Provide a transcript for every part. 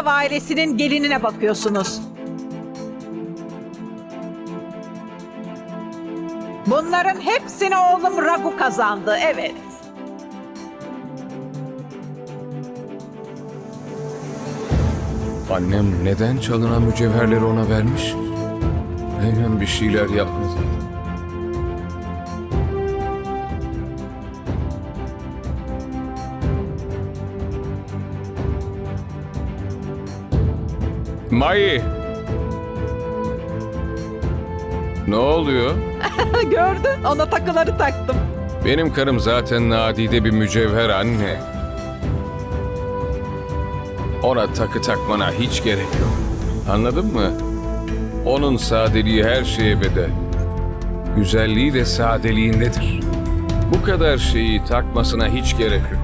Yadav ailesinin gelinine bakıyorsunuz. Bunların hepsini oğlum Ragu kazandı, evet. Annem neden çalınan mücevherleri ona vermiş? Hemen bir şeyler yapmadı. Mai! Ne oluyor? Gördün, ona takıları taktım. Benim karım zaten nadide bir mücevher anne. Ona takı takmana hiç gerek yok. Anladın mı? Onun sadeliği her şeye bedel. Güzelliği de sadeliğindedir. Bu kadar şeyi takmasına hiç gerek yok.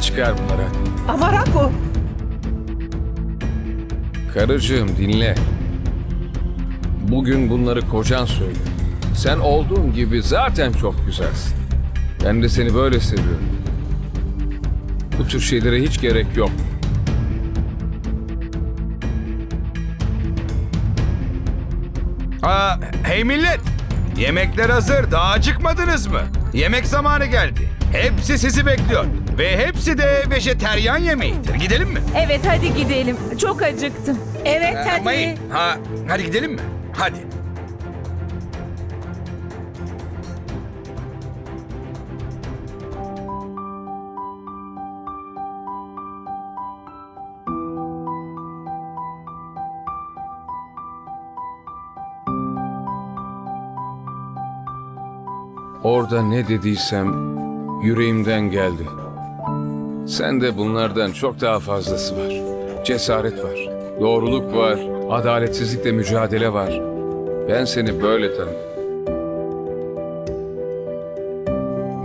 Çıkar bunları hadi. Ama Ragu, Karıcığım dinle. Bugün bunları kocan söyledi. Sen olduğun gibi zaten çok güzelsin. Ben de seni böyle seviyorum. Bu tür şeylere hiç gerek yok. Aa, hey millet! Yemekler hazır. Daha acıkmadınız mı? Yemek zamanı geldi. Hepsi sizi bekliyor. Ve hepsi de vejeteryan yemeğidir. Gidelim mi? Evet hadi gidelim. Çok acıktım. evet Ee, hadi. Ha, hadi gidelim mi? Hadi. Orada ne dediysem yüreğimden geldi. Sende bunlardan çok daha fazlası var. Cesaret var, doğruluk var, adaletsizlikle mücadele var. Ben seni böyle tanıdım.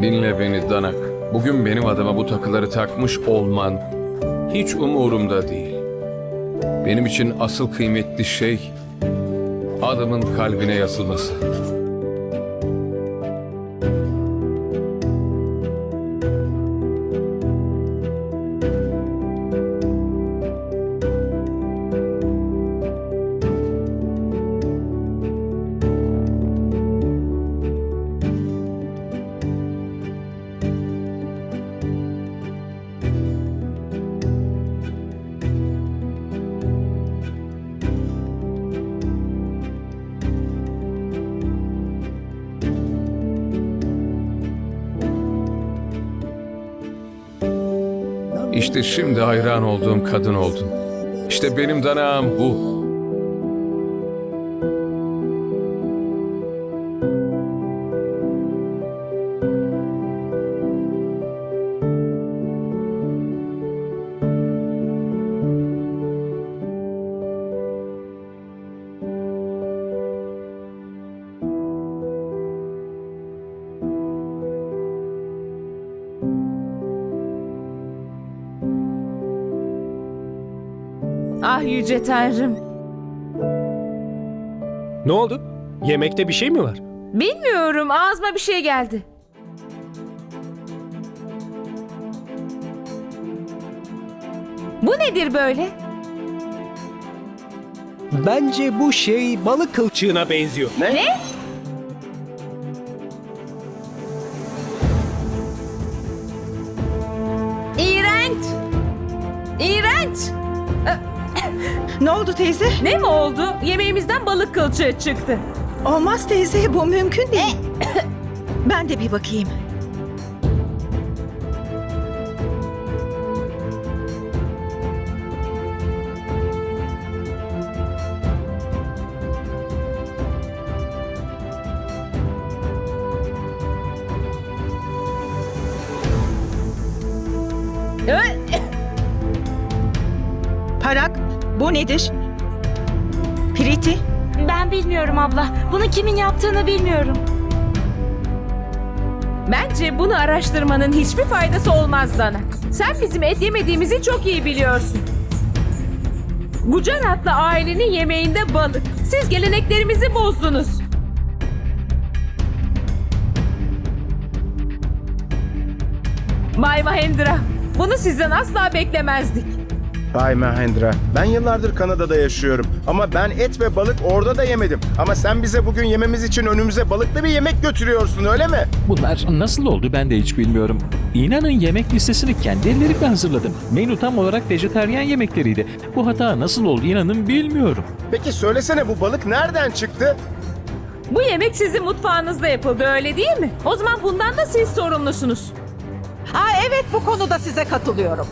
Dinle beni Danak. Bugün benim adıma bu takıları takmış olman hiç umurumda değil. Benim için asıl kıymetli şey adamın kalbine yazılması. Şimdi hayran olduğum kadın oldun. İşte benim danağım bu. Yüce tanrım. Ne oldu? Yemekte bir şey mi var? Bilmiyorum ağzıma bir şey geldi. Bu nedir böyle? Bence bu şey balık kılçığına benziyor. Ne? İğrenç. Oldu teyze? Ne mi oldu? Yemeğimizden balık kılçığı çıktı. Olmaz teyze bu mümkün değil. ben de bir bakayım. Parak bu nedir? Priti Ben bilmiyorum abla. Bunu kimin yaptığını bilmiyorum. Bence bunu araştırmanın hiçbir faydası olmaz Dana. Sen bizim et yemediğimizi çok iyi biliyorsun. Gujaratlı ailenin yemeğinde balık. Siz geleneklerimizi bozdunuz. Bay Mahendra, Bunu sizden asla beklemezdik. Bay Mahendra, ben yıllardır Kanada'da yaşıyorum. Ama ben et ve balık orada da yemedim. Ama sen bize bugün yememiz için önümüze balıklı bir yemek götürüyorsun öyle mi? Bunlar nasıl oldu ben de hiç bilmiyorum. İnanın yemek listesini kendi ellerimle hazırladım. Menü tam olarak vejetaryen yemekleriydi. Bu hata nasıl oldu inanın bilmiyorum. Peki söylesene bu balık nereden çıktı? Bu yemek sizin mutfağınızda yapıldı öyle değil mi? O zaman bundan da siz sorumlusunuz. Ha evet bu konuda size katılıyorum.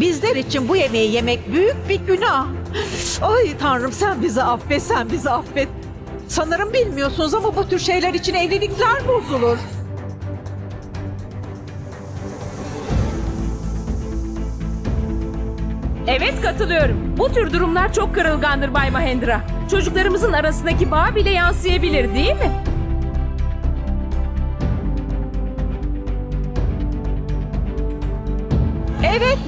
Bizler için bu yemeği yemek büyük bir günah. Ay tanrım sen bizi affet, sen bizi affet. Sanırım bilmiyorsunuz ama bu tür şeyler için evlilikler bozulur. Evet katılıyorum. Bu tür durumlar çok kırılgandır Bay Mahendra. Çocuklarımızın arasındaki bağ bile yansıyabilir değil mi?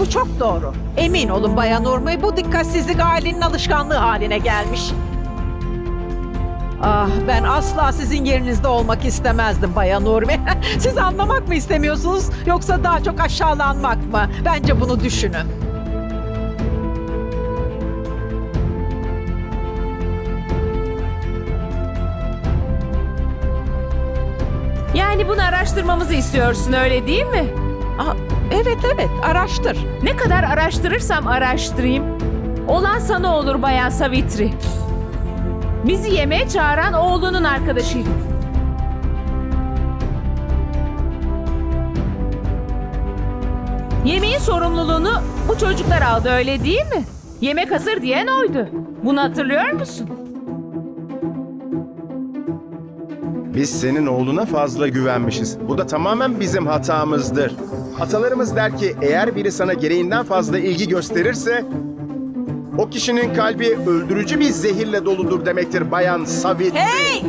Bu çok doğru. Emin olun Bayan Urmi bu dikkatsizlik ailenin alışkanlığı haline gelmiş. Ah ben asla sizin yerinizde olmak istemezdim Bayan Urmi. Siz anlamak mı istemiyorsunuz yoksa daha çok aşağılanmak mı? Bence bunu düşünün. Yani bunu araştırmamızı istiyorsun öyle değil mi? Ah, evet evet araştır. Ne kadar araştırırsam araştırayım. Olan sana olur Bayan Savitri. Bizi yemeğe çağıran oğlunun arkadaşıydı. Yemeğin sorumluluğunu bu çocuklar aldı öyle değil mi? Yemek hazır diyen oydu. Bunu hatırlıyor musun? Biz senin oğluna fazla güvenmişiz. Bu da tamamen bizim hatamızdır. Atalarımız der ki eğer biri sana gereğinden fazla ilgi gösterirse o kişinin kalbi öldürücü bir zehirle doludur demektir bayan Savitri. Hey!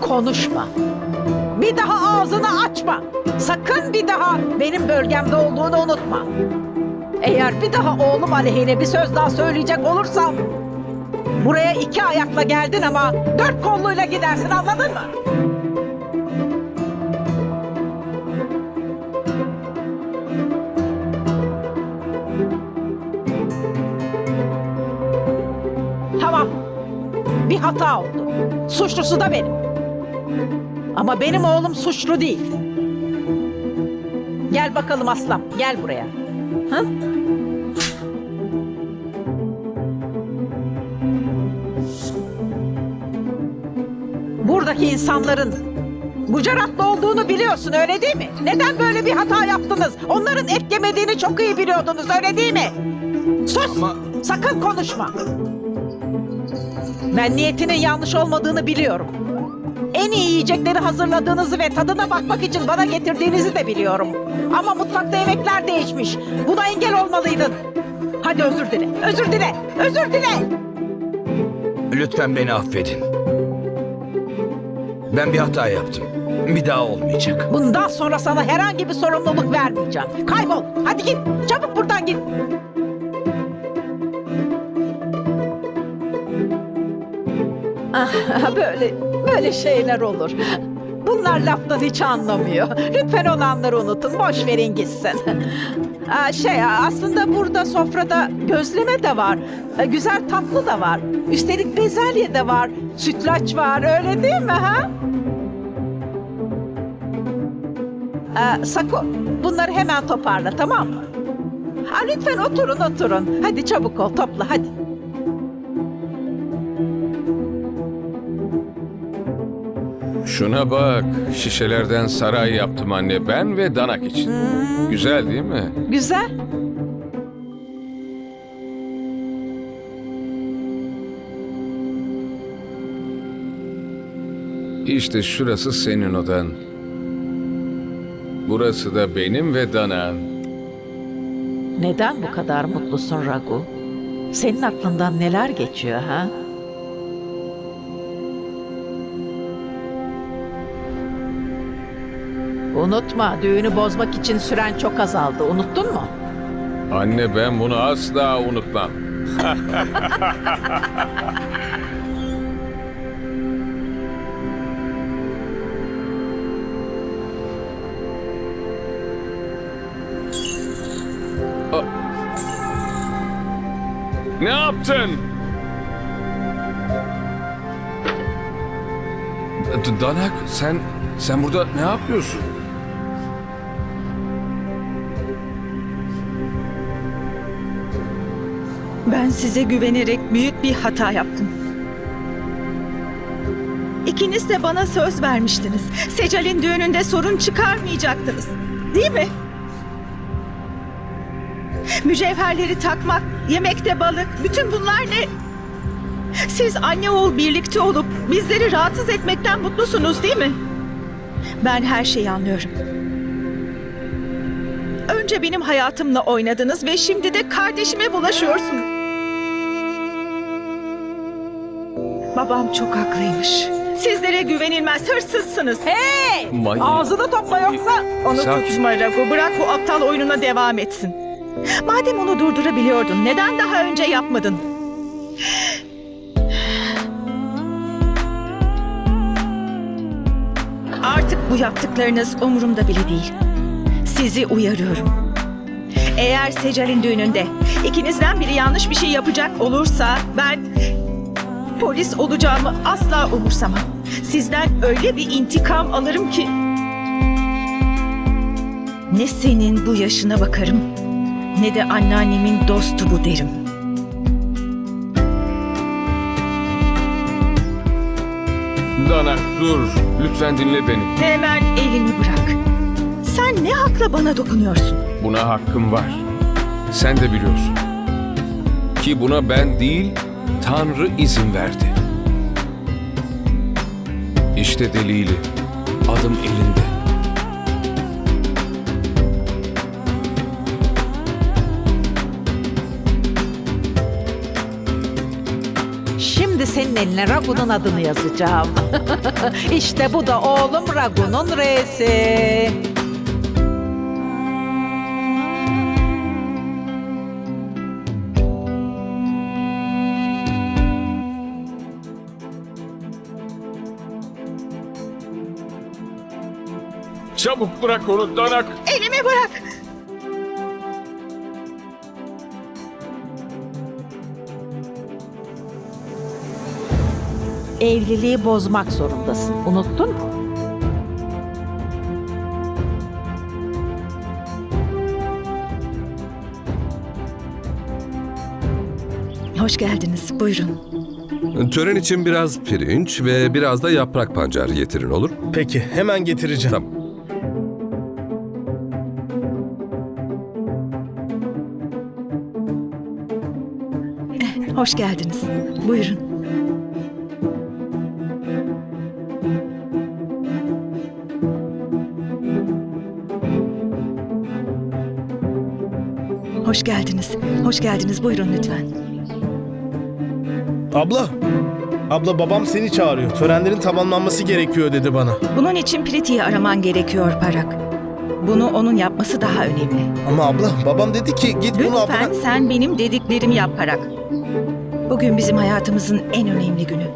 Konuşma. Açma. Sakın bir daha benim bölgemde olduğunu unutma. Eğer bir daha oğlum aleyhine bir söz daha söyleyecek olursam buraya iki ayakla geldin ama dört kolluyla gidersin anladın mı? Tamam. Bir hata oldu. Suçlusu da benim. Ama benim oğlum suçlu değil. Gel bakalım aslan. Gel buraya. Hı? Buradaki insanların Gujaratlı olduğunu biliyorsun öyle değil mi? Neden böyle bir hata yaptınız? Onların et yemediğini çok iyi biliyordunuz öyle değil mi? Sus! Ama- Sakın konuşma. Ben niyetinin yanlış olmadığını biliyorum. En iyi yiyecekleri hazırladığınızı ve tadına bakmak için bana getirdiğinizi de biliyorum. Ama mutfakta yemekler değişmiş. Buna engel olmalıydın. Hadi özür dile. Özür dile. Özür dile. Lütfen beni affedin. Ben bir hata yaptım. Bir daha olmayacak. Bundan sonra sana herhangi bir sorumluluk vermeyeceğim. Kaybol. Hadi git. Çabuk buradan git. Ah, böyle böyle şeyler olur. Bunlar laftan hiç anlamıyor. Lütfen olanları unutun. Boş verin gitsin. Aa, şey aslında burada sofrada gözleme de var. Ee, Güzel tatlı da var. Üstelik bezelye de var. Sütlaç var. Öyle değil mi ha? Ee, Sako, bunları hemen toparla tamam mı? Ha, lütfen oturun oturun. Hadi çabuk ol topla hadi. Şuna bak. Şişelerden saray yaptım anne ben ve Danak için. Güzel değil mi? Güzel. İşte şurası senin odan. Burası da benim ve Danak'ın. Neden bu kadar mutlusun Ragu? Senin aklından neler geçiyor ha? Unutma düğünü bozmak için süren çok azaldı. Unuttun mu? Anne ben bunu asla unutmam. A- Ne yaptın? Danak sen sen burada ne yapıyorsun? Ben size güvenerek büyük bir hata yaptım. İkiniz de bana söz vermiştiniz. Secal'in düğününde sorun çıkarmayacaktınız. Değil mi? Mücevherleri takmak, yemekte balık, bütün bunlar ne? Siz anne oğul birlikte olup bizleri rahatsız etmekten mutlusunuz değil mi? Ben her şeyi anlıyorum. Önce benim hayatımla oynadınız ve şimdi de kardeşime bulaşıyorsunuz. Babam çok haklıymış. Sizlere güvenilmez, hırsızsınız. Hey! May- Ağzını topla yoksa onu Sakin. Tutma Rago, bırak o aptal oyununa devam etsin. Madem onu durdurabiliyordun, neden daha önce yapmadın? Artık bu yaptıklarınız umurumda bile değil. Sizi uyarıyorum. Eğer Secal'in düğününde ikinizden biri yanlış bir şey yapacak olursa ben polis olacağımı asla umursamam. Sizden öyle bir intikam alırım ki ne senin bu yaşına bakarım ne de anneannemin dostu bu derim. Danak dur. Lütfen dinle beni. Hemen elimi bırak. Sen ne hakla bana dokunuyorsun? Buna hakkım var. Sen de biliyorsun. Ki buna ben değil, Tanrı izin verdi. İşte delili. Adım elinde. Şimdi senin eline Ragun'un adını yazacağım. işte bu da oğlum Ragun'un R'si. Çabuk bırak onu Danak. Elimi bırak. Evliliği bozmak zorundasın. Unuttun mu? Hoş geldiniz. Buyurun. Tören için biraz pirinç ve biraz da yaprak pancarı getirin olur mu? Peki hemen getireceğim. Tamam. Hoş geldiniz. Buyurun. Hoş geldiniz. Hoş geldiniz. Buyurun lütfen. Abla. Abla babam seni çağırıyor. Törenlerin tamamlanması gerekiyor dedi bana. Bunun için Priti'yi araman gerekiyor Parak. Bunu onun yapması daha önemli. Ama abla babam dedi ki git bunu Lütfen sen benim dediklerimi yap Parak. Bugün bizim hayatımızın en önemli günü.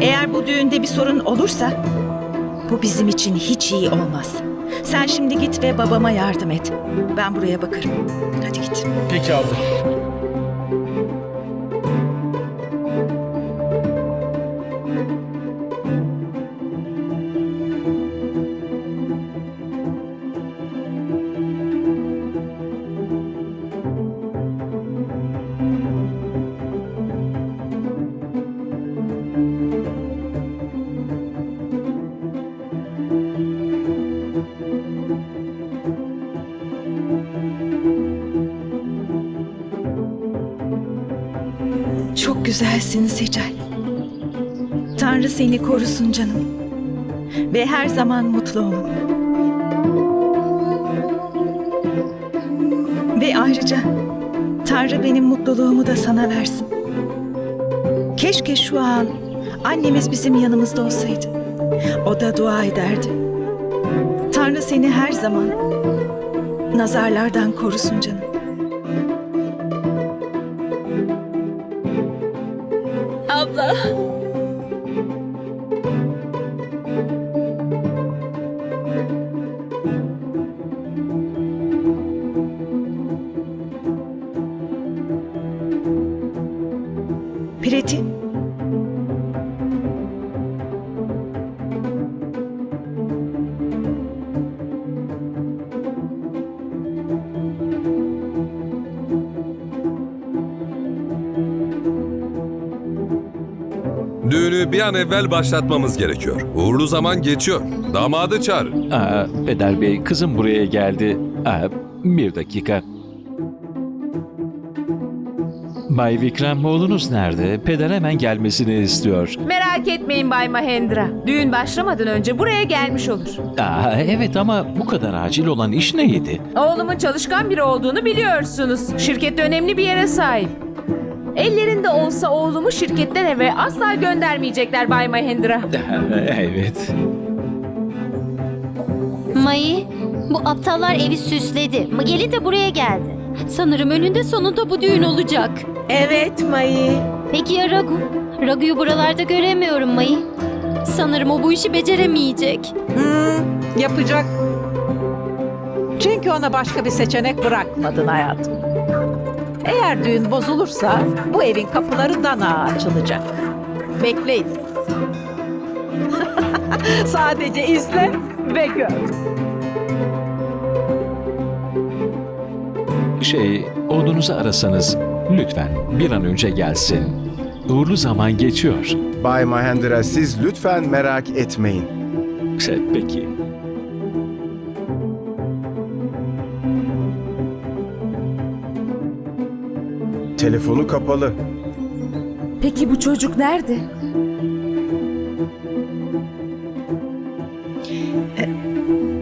Eğer bu düğünde bir sorun olursa bu bizim için hiç iyi olmaz. Sen şimdi git ve babama yardım et. Ben buraya bakarım. Hadi git. Peki abla. Güzelsin Secal. Tanrı seni korusun canım. Ve her zaman mutlu olun. Ve ayrıca Tanrı benim mutluluğumu da sana versin. Keşke şu an annemiz bizim yanımızda olsaydı. O da dua ederdi. Tanrı seni her zaman nazarlardan korusun canım. Bir an evvel başlatmamız gerekiyor. Uğurlu zaman geçiyor. Damadı çağır. Aa, Peder Bey kızım buraya geldi. Aa, bir dakika. Bay Vikram oğlunuz nerede? Peder hemen gelmesini istiyor. Merak etmeyin Bay Mahendra. Düğün başlamadan önce buraya gelmiş olur. Aa, evet ama bu kadar acil olan iş neydi? Oğlumun çalışkan biri olduğunu biliyorsunuz. Şirkette önemli bir yere sahip. Ellerinde olsa oğlumu şirketten eve asla göndermeyecekler Bay Mahendra. evet. Mayı, bu aptallar evi süsledi. Gelin de buraya geldi. Sanırım önünde sonunda bu düğün olacak. Evet Mayı. Peki ya Ragu? Ragu'yu buralarda göremiyorum Mayı. Sanırım o bu işi beceremeyecek. Hmm, yapacak. Çünkü ona başka bir seçenek bırakmadın hayatım. Eğer düğün bozulursa bu evin kapıları dana açılacak. Bekleyin. Sadece izle ve gör. Şey, oğlunuzu arasanız lütfen bir an önce gelsin. Uğurlu zaman geçiyor. Bay Mahendra siz lütfen merak etmeyin. Şey, peki. Telefonu kapalı. Peki bu çocuk nerede?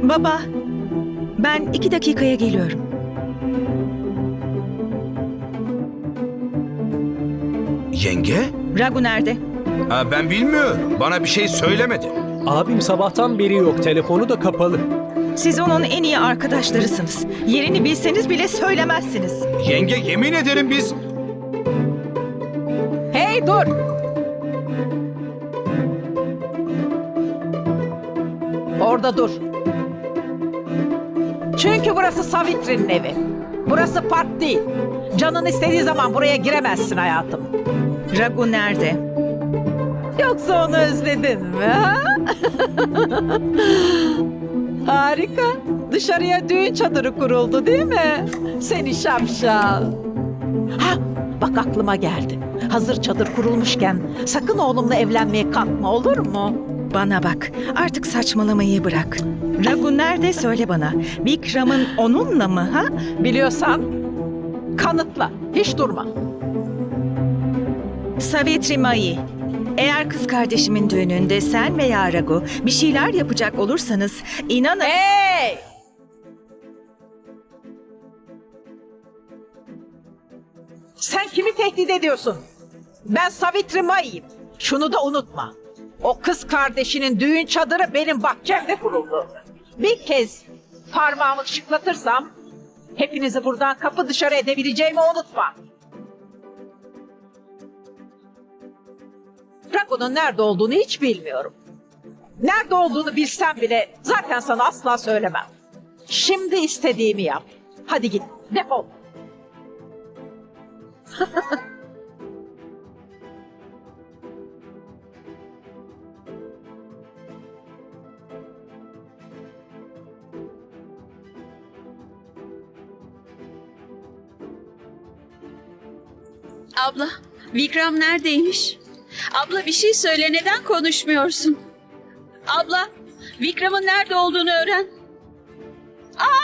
Baba, ben iki dakikaya geliyorum. Yenge? Ragu nerede? Ha, ben bilmiyorum. Bana bir şey söylemedi. Abim sabahtan beri yok. Telefonu da kapalı. Siz onun en iyi arkadaşlarısınız. Yerini bilseniz bile söylemezsiniz. Yenge yemin ederim biz... Hey dur! Orada dur. Çünkü burası Savitri'nin evi. Burası park değil. Canın istediği zaman buraya giremezsin hayatım. Ragu nerede? Yoksa onu özledin mi? ha? Harika. Dışarıya düğün çadırı kuruldu değil mi? Seni şapşal. Ha, bak aklıma geldi. Hazır çadır kurulmuşken sakın oğlumla evlenmeye kalkma olur mu? Bana bak, artık saçmalamayı bırak. Ragu nerede söyle bana. Vikram'ın onunla mı ha? Biliyorsan kanıtla. Hiç durma. Savitri Mai. Eğer kız kardeşimin düğününde sen veya Ragu bir şeyler yapacak olursanız inanın... Hey! Sen kimi tehdit ediyorsun? Ben Savitri Mai'yim. Şunu da unutma. O kız kardeşinin düğün çadırı benim bahçemde kuruldu. Bir kez parmağımı şıklatırsam hepinizi buradan kapı dışarı edebileceğimi unutma. Rago'nun nerede olduğunu hiç bilmiyorum. Nerede olduğunu bilsem bile zaten sana asla söylemem. Şimdi istediğimi yap. Hadi git, defol. Abla, Vikram neredeymiş? Abla bir şey söyle, neden konuşmuyorsun? Abla, Vikram'ın nerede olduğunu öğren. Abla!